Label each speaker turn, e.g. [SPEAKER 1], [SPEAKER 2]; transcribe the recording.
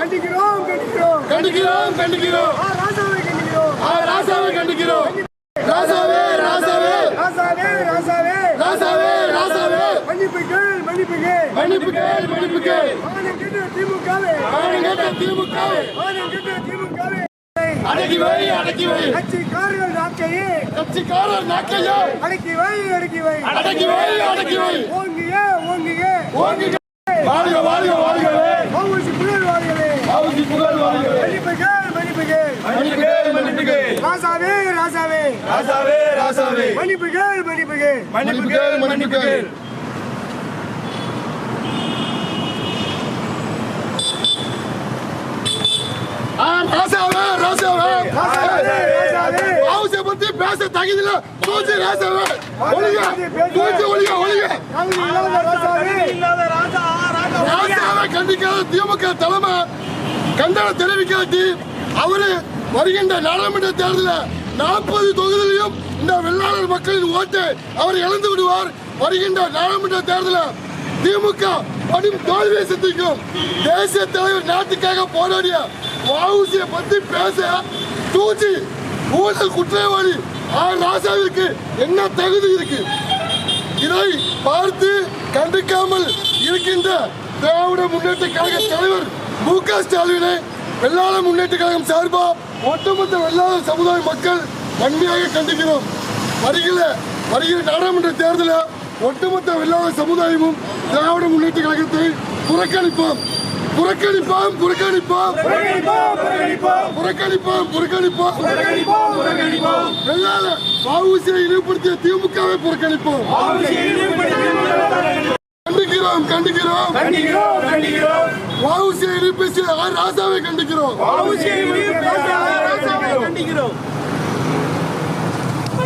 [SPEAKER 1] கண்டிக்கிறோம். கண்டிக்கிறோம் ராசாவை கண்டிக்கிறோம்
[SPEAKER 2] ராசாவே ராசாவே ராசாவே
[SPEAKER 1] ராசாவே ராசாவே
[SPEAKER 2] ராசாவே
[SPEAKER 1] மன்னிப்புகள் மன்னிப்புகள்
[SPEAKER 2] மன்னிப்பு கேள் மன்னிப்பு கேள்
[SPEAKER 1] ஆனம் கெட்ட திமுகவே
[SPEAKER 2] ஆளுங்கட்ட திமுகவை
[SPEAKER 1] கெட்ட திமுகவே
[SPEAKER 2] அடக்கி வை அடக்கி வை
[SPEAKER 1] கட்சிக்காரர்கள் நாட்டையே
[SPEAKER 2] கட்சிக்காரர் நாட்டையோ?
[SPEAKER 1] அடக்கி வை அடக்கி வை.
[SPEAKER 2] அடக்கி வை அடக்கி வை.
[SPEAKER 1] ஓங்கிய ஓங்கிய.
[SPEAKER 2] ஓங்குங்க வாழ்க வாழ்க வாழ்கவே
[SPEAKER 1] ஓங்கி புகழ்
[SPEAKER 2] வாழ்கவே
[SPEAKER 1] மன்னிப்புகள் மன்னிப்புகள்
[SPEAKER 2] கேள்
[SPEAKER 1] ராசாவே ராசாவே.
[SPEAKER 3] ராசாவே ராசாவே.
[SPEAKER 1] மன்னிப்புகள் மன்னிப்புகள்
[SPEAKER 2] ராசாவே ராசாவே.
[SPEAKER 1] ராசாவே.
[SPEAKER 2] பாவுசியை பத்தி பேச தகுதியில தூச்சி ராசாவே ஒளிக ஒளிக
[SPEAKER 1] தகுதி இல்லாத ராசாவே
[SPEAKER 2] கண்டிக்காத திமுக தலைமை கண்டனம் தெரிவிக்காட்டி அவரு வருகின்ற நாடாளுமன்ற தேர்தலில் நாற்பது தொகுதியிலும் இந்த வெள்ளாளர் மக்களின் ஓட்டை அவர் இழந்து விடுவார். வருகின்ற நாடாளுமன்ற தேர்தலில் திமுக படும் தோல்வியை சந்திக்கும். தேசிய தலைவர் நாட்டுக்காக போராடிய வவுசியை பத்தி பேச தூச்சி ஊழல் குற்றவாளி. ஆர் ராசாவிற்கு என்ன தகுதி இருக்கு? இதை பார்த்து கண்டிக்காமல் இருக்கின்ற திராவிட முன்னேற்ற கழக தலைவர் மு க ஸ்டாலினை வெள்ளாள முன்னேற்ற கழகம் சார்பா ஒட்டுமொத்த வெள்ளாள சமுதாய மக்கள் வன்மையாக கண்டிக்கிறோம். வருகிற வருகிற நாடாளுமன்ற தேர்தலில் ஒட்டுமொத்த வெள்ளாள சமுதாயமும் திராவிட முன்னேற்ற கழகத்தை புறக்கணிப்போம். புறக்கணிப்போம் புறக்கணிப்போம். புறக்கணிப்போம் புறக்கணிப்போம். வெள்ளாள வவுசியை இழிவுபடுத்திய திமுகவை புறக்கணிப்போம். கண்டிக்கிறோம் கண்டிக்கிறோம்.
[SPEAKER 3] கண்டிக்கிறோம் கண்டிக்கிறோம்.
[SPEAKER 2] வவுசியை ஆர் ராசாவை கண்டிக்கிறோம்.